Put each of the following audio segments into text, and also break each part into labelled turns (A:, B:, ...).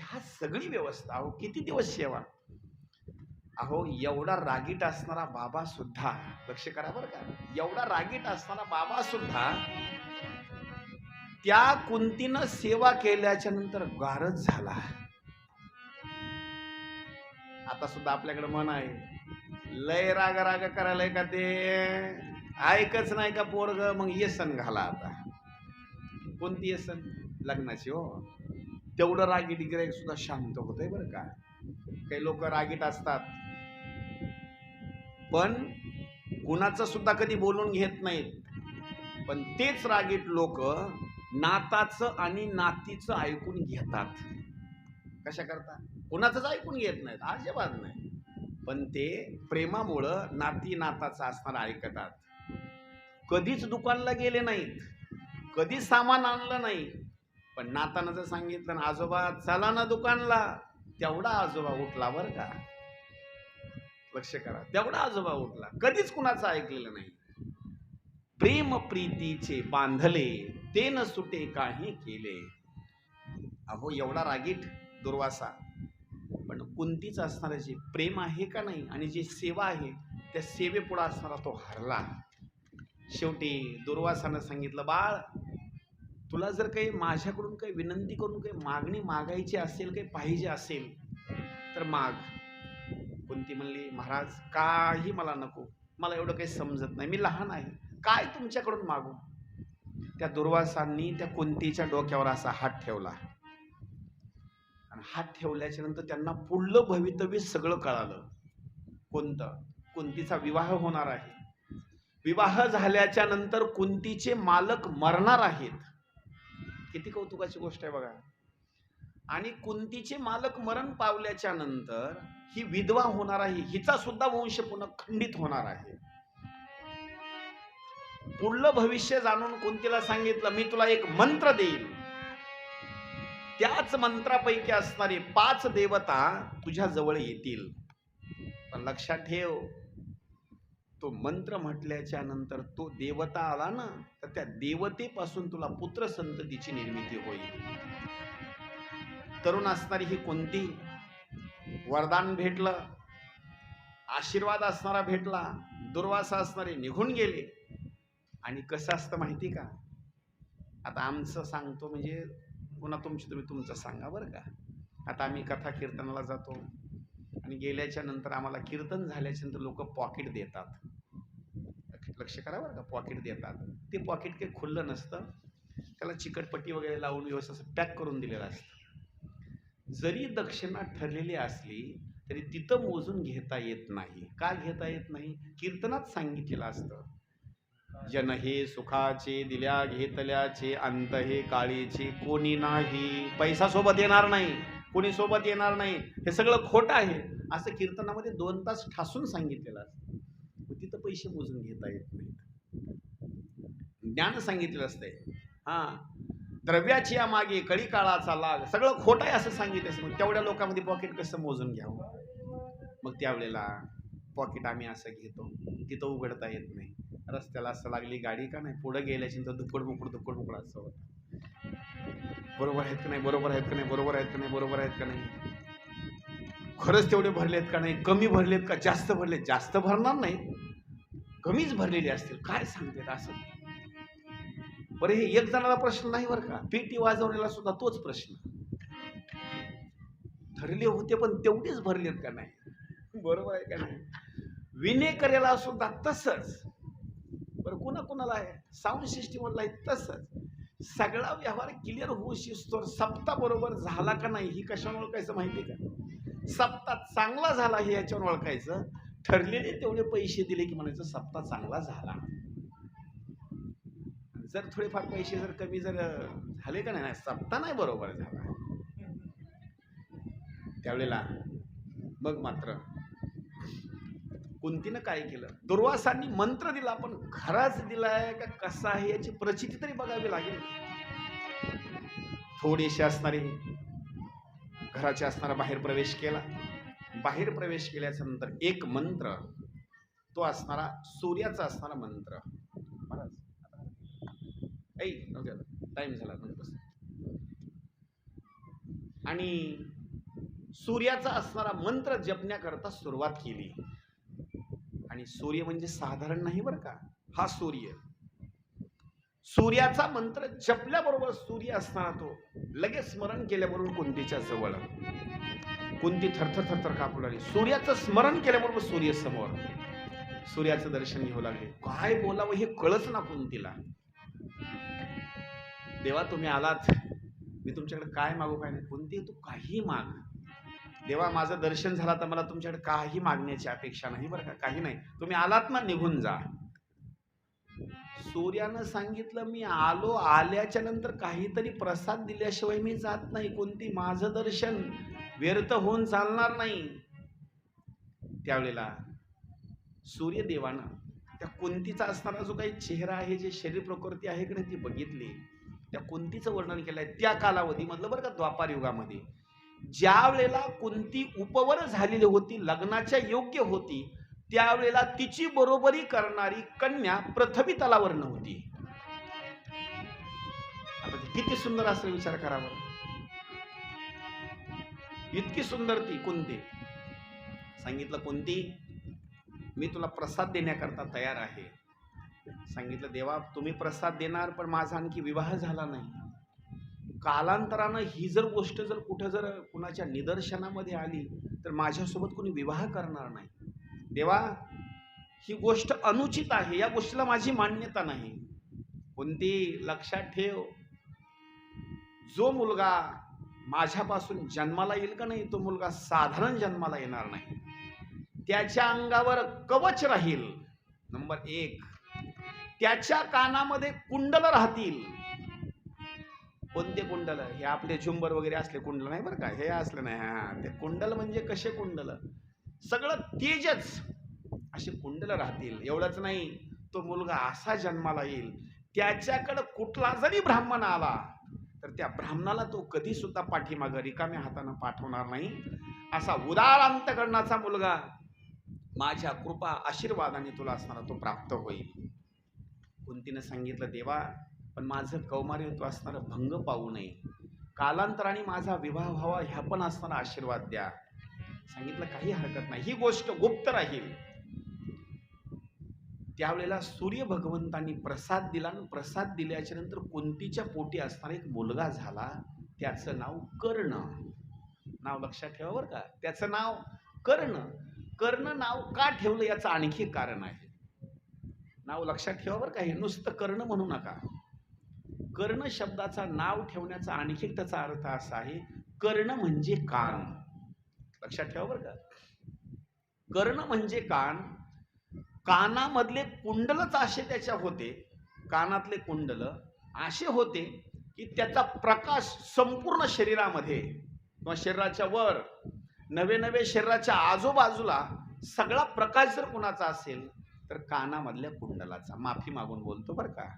A: ह्या सगळी व्यवस्था अहो किती दिवस सेवा? अहो एवढा रागीट असणारा बाबा सुद्धा लक्ष करा बरं का एवढा रागीट असणारा बाबा सुद्धा त्या कुंतीनं सेवा केल्याच्यानंतर गारच झाला. आता सुद्धा आपल्याकडे मन आहे. लय राग राग करायला का ते? ऐकच नाही का पोरग? मग येसन घाला आता. कोणती येसन? लग्नाची हो. तेवढं रागीट गिराईक सुद्धा शांत होतंय बरं का? काही लोक रागीट असतात. पण कुणाचं सुद्धा कधी बोलून घेत नाहीत. पण तेच रागीट लोक नाताचं आणि नातीचं ऐकून घेतात. कशा करता? कुणाचंच ऐकून घेत नाहीत. अजिबात नाही. पण ते प्रेमामुळं नाती नाताचं असणार ऐकतात. कधीच दुकानला गेले नाहीत. कधीच सामान आणलं नाही पण नातानं जर सांगितलं ना आजोबा चला ना दुकानला. तेवढा आजोबा उठला बरं का. लक्ष करा. तेवढा आजोबा उठला. कधीच कुणाचं ऐकलेलं नाही. प्रेम प्रीतीचे बांधले ते न सुटे काही केले. अहो एवढा रागीट दुर्वासा. पण कुंतीच असणारं जे प्रेम आहे का नाही आणि जी सेवा आहे त्या सेवेपुढं असणारा तो हरला. शेवटी दुर्वासानं सांगितलं बाळ तुला जर काही माझ्याकडून काही विनंती करून काही मागणी मागायची असेल काही पाहिजे असेल तर माग. कुंती म्हणली महाराज काही मला नको. मला एवढं काही समजत नाही. मी लहान आहे. काय तुमच्याकडून मागू? त्या दुर्वासांनी त्या कुंतीच्या डोक्यावर असा हात ठेवला. आणि हात ठेवल्याच्या नंतर त्यांना पुढलं भवितव्य सगळं कळालं. कोणतं कुंतीचा विवाह होणार आहे. विवाह झाल्याच्यानंतर कुंतीचे मालक मरणार आहेत. किती कौतुकाची गोष्ट आहे बघा. आणि कुंतीचे मालक मरण पावल्याच्या नंतर ही विधवा होणार आहे हिचा सुद्धा वंश पुन्हा खंडित होणार आहे. पुढलं भविष्य जाणून कुंतीला सांगितलं मी तुला एक मंत्र देईल त्याच मंत्रापैकी असणारे पाच देवता तुझ्या जवळ येतील. पण लक्षात ठेव तो मंत्र म्हटल्याच्या नंतर तो देवता आला ना तर त्या देवतेपासून तुला पुत्र संततीची निर्मिती होईल. तरुण असणारी ही कोणती? वरदान भेटलं आशीर्वाद असणारा भेटला दुर्वासा असणारे निघून गेले. आणि कसं असतं माहिती का? आता आमचं सांगतो म्हणजे पुन्हा तुमची तुम्ही तुमचं सांगा बरं का. आता आम्ही कथा कीर्तनाला जातो आणि गेल्याच्यानंतर आम्हाला कीर्तन झाल्याच्यानंतर लोक पॉकेट देतात. लक्ष करा बरं का पॉकेट देतात. ते पॉकेट काही खुल्लं नसतं. त्याला चिकटपट्टी वगैरे लावून व्यवस्थित असं पॅक करून दिलेलं असतं. जरी दक्षिणा ठरलेली असली तरी तिथं मोजून घेता येत नाही. का घेता येत नाही? कीर्तनात सांगितलेलं असतं. जन हे सुखाचे दिल्या घेतल्याचे अंत हे काळीचे कोणी नाही. पैसा सोबत येणार नाही. कोणी सोबत येणार नाही. हे सगळं खोटं आहे. असं कीर्तनामध्ये दोन तास ठासून सांगितलेलं असतं. पैसे मोजून घेता येत नाहीत. ज्ञान सांगितलं असतंय. हां द्रव्याची या मागे कळी काळाचा लाग सगळं खोट आहे असं सांगितलं असतं मग तेवढ्या लोकांमध्ये पॉकेट कसं मोजून घ्यावं? मग त्यावेळेला पॉकेट आम्ही असं घेतो. तिथं उघडता येत नाही. रस्त्याला असं लागली गाडी का नाही? पुढं गेल्याची तर दुप्पट मुकड दुप्पट मुकड असं होतं. बरोबर आहेत का नाही? बरोबर आहेत का नाही? बरोबर आहेत का नाही? बरोबर आहेत का नाही? खरंच तेवढे भरलेत का नाही? कमी भरलेत का? जास्त भरलेत? जास्त भरणार नाही कमीच भरलेले असतील. काय सांगते असं? बरं हे एक जणाला प्रश्न नाही बरं का? पेटी वाजवण्याला सुद्धा तोच प्रश्न. ठरले होते पण तेवढेच भरलेत का नाही? बरोबर आहे का नाही? विनेकऱ्याला सुद्धा तसंच. बरं कुणा कुणाला आहे? साऊंड सिस्टीमला आहे तसंच. सगळा व्यवहार क्लिअर होऊ शिजतो सप्ता बरोबर झाला का नाही ही कशावर ओळखायचं माहिती का? सप्ता चांगला झाला हे याच्यावर ओळखायचं. ठरलेले तेवढे पैसे दिले की म्हणायचं सप्ता चांगला झाला. जर थोडेफार पैसे जर कमी जर झाले का नाही सप्ता नाही बरोबर झाला. त्यावेळेला मग मात्र कुंतीनं काय केलं? दुर्वासांनी मंत्र दिला पण खराच दिलाय का कसा आहे याची प्रचिती तरी बघावी लागेल. थोडेसे असणारे घराचे असणारा बाहेर प्रवेश केला. बाहेर प्रवेश केल्याच्यानंतर एक मंत्र तो असणारा सूर्याचा असणारा मंत्र. महाराज ऐ टाईम झाला बस. आणि सूर्याचा असणारा मंत्र जपण्याकरता सुरुवात केली. आणि सूर्य म्हणजे साधारण नाही बरं का? हा सूर्य. सूर्याचा मंत्र जपल्याबरोबर सूर्य असणारा तो लगेच स्मरण केल्याबरोबर कुंतीच्या जवळ. कोणती थरथर थरथर कापू लागली. सूर्याचं स्मरण केल्याबरोबर सूर्य समोर सूर्याचं दर्शन घेऊ लागले. काय बोलावं हे कळच ना कुंतीला देवा तुम्ही आलात. मी तुमच्याकडे काय मागू काय नाही? कोणती तू काही माग. देवा माझं दर्शन झालं तर मला तुमच्याकडे काही मागण्याची अपेक्षा नाही बरं का? काही नाही. तुम्ही आलात ना निघून जा. सूर्यानं सांगितलं मी आलो. आल्याच्यानंतर काहीतरी प्रसाद दिल्याशिवाय मी जात नाही. कोणती? माझं दर्शन. व्यर्थ होऊन चालणार नाही. त्यावेळेला सूर्यदेवानं त्या कुंतीचा असणारा जो काही चेहरा आहे जे शरीर प्रकृती आहे की ती बघितली. त्या कुंतीचं वर्णन केलंय त्या कालावधीमधलं बरं का द्वापार युगामध्ये. ज्या वेळेला कुंती उपवर झालेली होती लग्नाच्या योग्य होती त्यावेळेला तिची बरोबरी करणारी कन्या प्रथमी तलावर नव्हती आता किती सुंदर असं विचार करावा. इतकी सुंदर ती कोणती सांगितलं कोणती मी तुला प्रसाद देण्याकरता तयार आहे. सांगितलं देवा तुम्ही प्रसाद देणार पण माझा आणखी विवाह झाला नाही. कालांतरानं ही जर गोष्ट जर कुठं जर कुणाच्या निदर्शनामध्ये आली तर माझ्यासोबत कोणी विवाह करणार नाही. देवा ही गोष्ट अनुचित आहे. या गोष्टीला माझी मान्यता नाही. कोणती लक्षात ठेव. जो मुलगा माझ्यापासून जन्माला येईल का नाही तो मुलगा साधारण जन्माला येणार नाही. त्याच्या अंगावर कवच राहील. नंबर एक. त्याच्या कानामध्ये कुंडल राहतील. कोणते कुंडल? हे आपले झुंबर वगैरे असले कुंडल नाही बरं का? हे असलं नाही. हा ते कुंडल म्हणजे कसे कुंडल? सगळं तेजच. असे कुंडल राहतील. एवढंच नाही. तो मुलगा असा जन्माला येईल. त्याच्याकडं कुठला जरी ब्राह्मण आला तर त्या ब्राह्मणाला तो कधी सुद्धा पाठीमागं रिकाम्या हातानं पाठवणार नाही. असा उदार अंतकरणाचा मुलगा माझ्या कृपा आशीर्वादाने तुला असणारा तो प्राप्त होईल. कुंतीनं सांगितलं देवा पण माझं कौमार्यत्व असणारं भंग पाहू नये. कालांतराने माझा विवाह व्हावा ह्या पण असणारा आशीर्वाद द्या. सांगितलं काही हरकत नाही. ही गोष्ट गुप्त राहील. त्यावेळेला सूर्य भगवंतांनी प्रसाद दिला आणि प्रसाद दिल्याच्या नंतर कुंतीच्या पोटी असताना एक मुलगा झाला. त्याचं नाव कर्ण. नाव लक्षात ठेवा बरं का. त्याचं नाव कर्ण. कर्ण नाव का ठेवलं याचं आणखी कारण आहे. नाव लक्षात ठेवा बरं का. हे नुसतं कर्ण म्हणू नका. कर्ण शब्दाचा नाव ठेवण्याचा आणखी एक त्याचा अर्थ असा आहे कर्ण म्हणजे कान. लक्षात ठेवा बरं का. कर्ण म्हणजे कान कानामधले कुंडलच असे त्याच्या होते. कानातले कुंडल असे होते की त्याचा प्रकाश संपूर्ण शरीरामध्ये किंवा शरीराच्या वर नवे नवे शरीराच्या आजूबाजूला सगळा प्रकाश जर कुणाचा असेल तर कानामधल्या कुंडलाचा. माफी मागून बोलतो बरं का.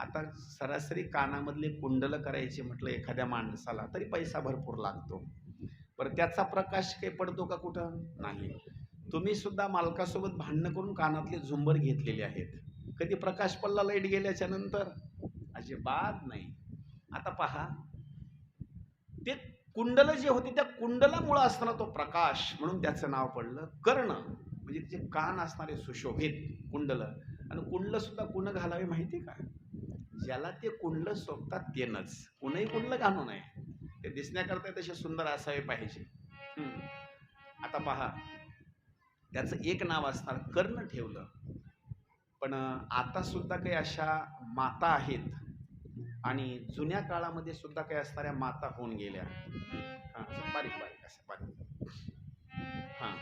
A: आता सरासरी कानामधले कुंडल करायचे म्हटलं एखाद्या माणसाला तरी पैसा भरपूर लागतो. पर त्याचा प्रकाश काही पडतो का कुठं? नाही. तुम्ही सुद्धा मालकासोबत भांडणं करून कानातले झुंबर घेतलेले आहेत. कधी प्रकाश पडला लाइट गेल्याच्यानंतर? अजिबात नाही. आता पहा. ते कुंडल जे होते त्या कुंडलामुळं असताना तो प्रकाश म्हणून त्याचं नाव पडलं कर्ण. म्हणजे त्याचे कान असणारे सुशोभित कुंडल. आणि कुंडलं सुद्धा कुण घालावे माहिती का? ज्याला ते कुंडल सोबतात तेनच. कुणही कुंडलं घालू नये. ते दिसण्याकरता तसे सुंदर असावे पाहिजे. आता पहा. त्याचं एक नाव असणार कर्ण ठेवलं. पण आता सुद्धा काही अशा माता आहेत आणि जुन्या काळामध्ये सुद्धा काही असणाऱ्या माता होऊन गेल्या. हां बारीक बारीक असं बारीक. हा.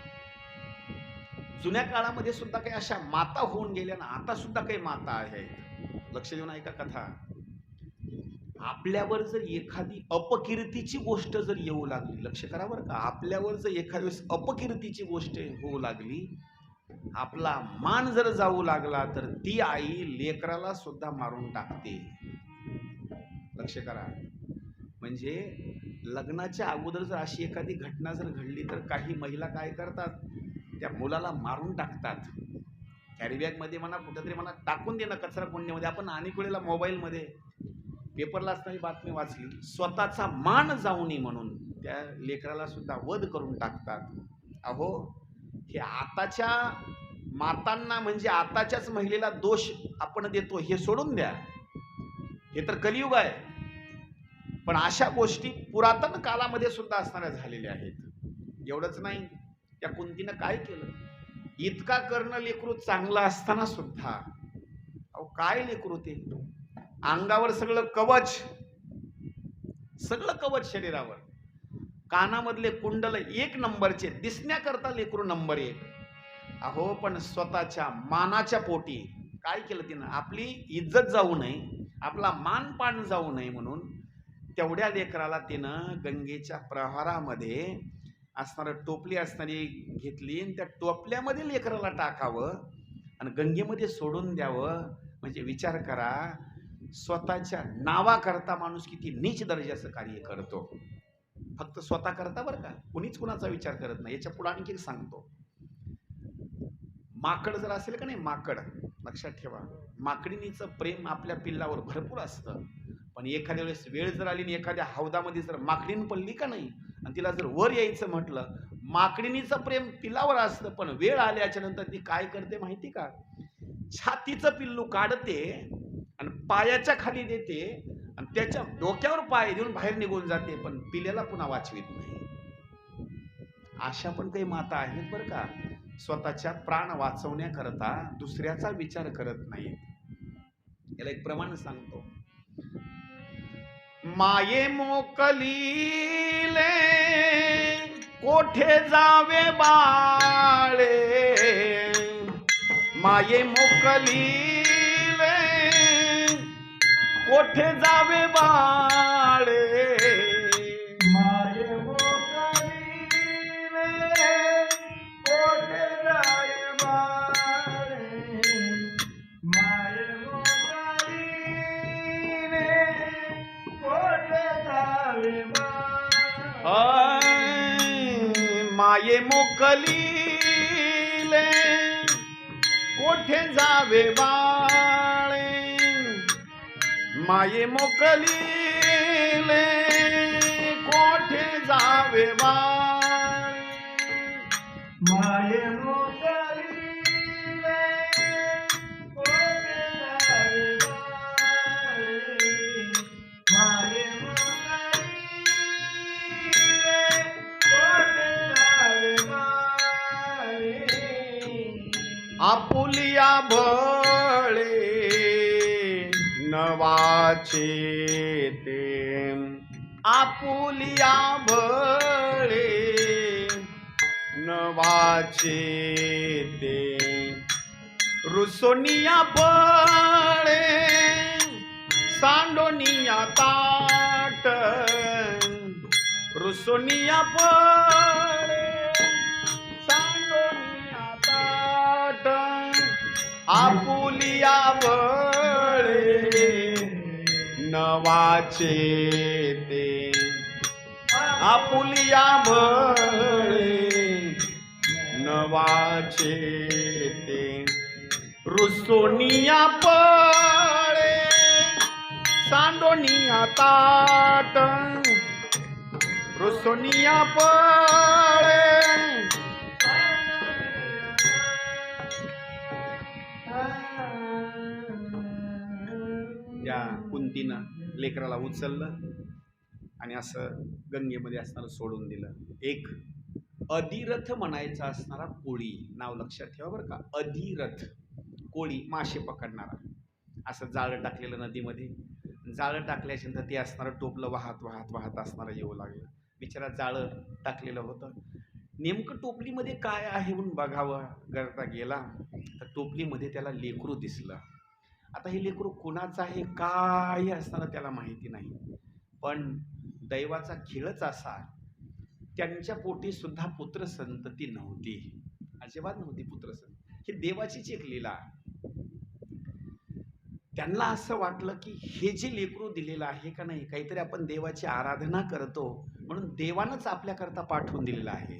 A: जुन्या काळामध्ये सुद्धा काही अशा माता होऊन गेल्या ना आता सुद्धा काही माता आहेत. लक्ष देऊन ऐका कथा. आपल्यावर जर एखादी अपकीर्तीची गोष्ट जर येऊ लागली लक्ष करा बरं का आपल्यावर जर एखाद्या वेळेस अपकीर्तीची गोष्ट होऊ लागली आपला मान जर जाऊ लागला तर ती आई लेकराला सुद्धा मारून टाकते. लक्ष करा. म्हणजे लग्नाच्या अगोदर जर अशी एखादी घटना जर घडली तर काही महिला काय करतात? त्या मुलाला मारून टाकतात. कॅरीबॅगमध्ये म्हणा कुठेतरी म्हणा टाकून देणं कचरा कुंडीमध्ये. आपण अनेक वेळेला मोबाईलमध्ये पेपरला असणारी बातमी वाचली. स्वतःचा मान जाऊ नये म्हणून त्या लेकराला सुद्धा वध करून टाकतात. अहो हे आताच्या मातांना म्हणजे आताच्याच महिलेला दोष आपण देतो हे सोडून द्या. हे तर कलियुग आहे. पण अशा गोष्टी पुरातन कालामध्ये सुद्धा असणाऱ्या झालेल्या आहेत. एवढंच नाही त्या कुंतीनं काय केलं? इतका कर्ण लेकरू चांगला असताना सुद्धा. अहो काय लेकरू ते? अंगावर सगळं कवच सगळं कवच शरीरावर. कानामधले कुंडल एक नंबरचे दिसण्याकरता लेकरू नंबर एक. अहो पण स्वतःच्या मानाच्या पोटी. काय केलं तिनं? आपली इज्जत जाऊ नये आपला मान पान जाऊ नये म्हणून तेवढ्या लेकराला तिनं गंगेच्या प्रहारामध्ये असणारं टोपली असणारी घेतली आणि त्या टोपल्यामध्ये लेकराला टाकावं आणि गंगेमध्ये सोडून द्यावं. म्हणजे विचार करा स्वतःच्या नावाकरता माणूस किती नीच दर्जाचं कार्य करतो. फक्त स्वतः करता बरं का. कुणीच कुणाचा विचार करत नाही. याच्यापुढे आणखी एक सांगतो. माकड जर असेल का नाही माकड लक्षात ठेवा. माकडीनीचं प्रेम आपल्या पिल्लावर भरपूर असतं. पण एखाद्या वेळेस वेळ जर आली आणि एखाद्या हौदामध्ये जर माकडीन पडली का नाही आणि तिला जर वर यायचं म्हटलं माकडीनीचं प्रेम पिल्लावर असतं पण वेळ आल्याच्यानंतर ती काय करते माहिती का? छातीचं पिल्लू काढते पायाच्या खाली देते आणि त्याच्या डोक्यावर पाय देऊन बाहेर निघून जाते पण पिल्याला पुन्हा वाचवीत नाही. अशा पण काही माता आहेत बरं का. स्वतःच्या प्राण वाचवण्याकरता दुसऱ्याचा विचार करत नाहीत. याला एक प्रमाण सांगतो. माये मोकलीले कोठे जावे बाळे? माये मोकली कोठे जावे बाळे?
B: माये मोकलीले कोठे जावे बाळे?
A: माये मोकलीले कोठे जावे बाळे? माये ते. आपुलिया भळे नवाचे ते. रुसोनिया बळे सांडोनिया ताट. रुसोनिया बळे सांडोनिया ताट. आपुलिया बळे नवाचे ते आपुलिया बळे नवाचे ते रुसोनिया पळे सांडोनिया ताट रुसोनिया पळे या कुंतीनं लेकराला उचललं आणि असं गंगेमध्ये असणारं सोडून दिलं. एक अधिरथ म्हणायचा असणारा कोळी नाव लक्षात ठेवा बरं का. अधिरथ कोळी मासे पकडणारा. असं जाळं टाकलेलं नदीमध्ये. जाळं टाकल्याच्यानंतर ते असणारं टोपलं वाहत वाहत वाहत असणारं येऊ लागलं. बिचारा जाळं टाकलेलं होतं. नेमकं टोपलीमध्ये काय आहे म्हणून बघावं करता गेला तर टोपलीमध्ये त्याला लेकरू दिसलं. आता हे लेकरू कुणाचं आहे काय असताना त्याला माहिती नाही. पण दैवाचा खेळच असा त्यांच्या पोटी सुद्धा पुत्र संतती नव्हती. अजिबात नव्हती पुत्र संत ही देवाचीच एक लीला त्यांना असं वाटलं की हे जे लेकरू दिलेलं आहे का नाही काहीतरी आपण देवाची आराधना करतो म्हणून देवानंच आपल्याकरता पाठवून दिलेलं आहे.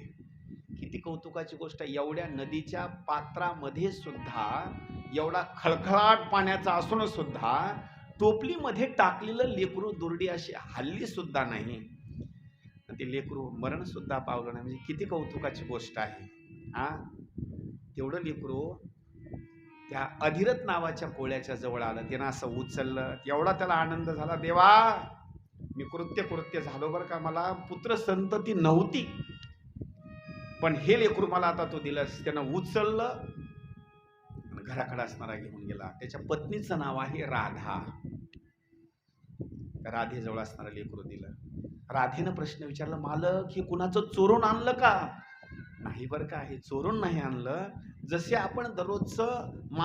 A: किती कौतुकाची गोष्ट एवढ्या नदीच्या पात्रामध्ये सुद्धा एवढा खळखळाट पाण्याचा असून सुद्धा टोपलीमध्ये टाकलेलं लेकरू दुर्डी अशी हल्ली सुद्धा नाही. ते लेकरू मरण सुद्धा पावलं नाही. म्हणजे किती कौतुकाची गोष्ट आहे. हा? तेवढं लेकरू त्या अधिरथ नावाच्या कोळ्याच्या जवळ आलं. त्यानं असं उचललं. एवढा त्याला आनंद झाला. देवा मी कृत्य कृत्य झालो बरं का? मला पुत्र संतती नव्हती. पण हे लेकरू मला आता तो दिलंस. त्यानं उचललं. घराकडे असणारा घेऊन गेला. त्याच्या पत्नीचं नाव आहे राधा. राधेजवळ असणारं लेकरू दिलं. राधेनं प्रश्न विचारला मालक हे कुणाचं चोरून आणलं का? नाही बरं का हे चोरून नाही आणलं. जसे आपण दररोजचं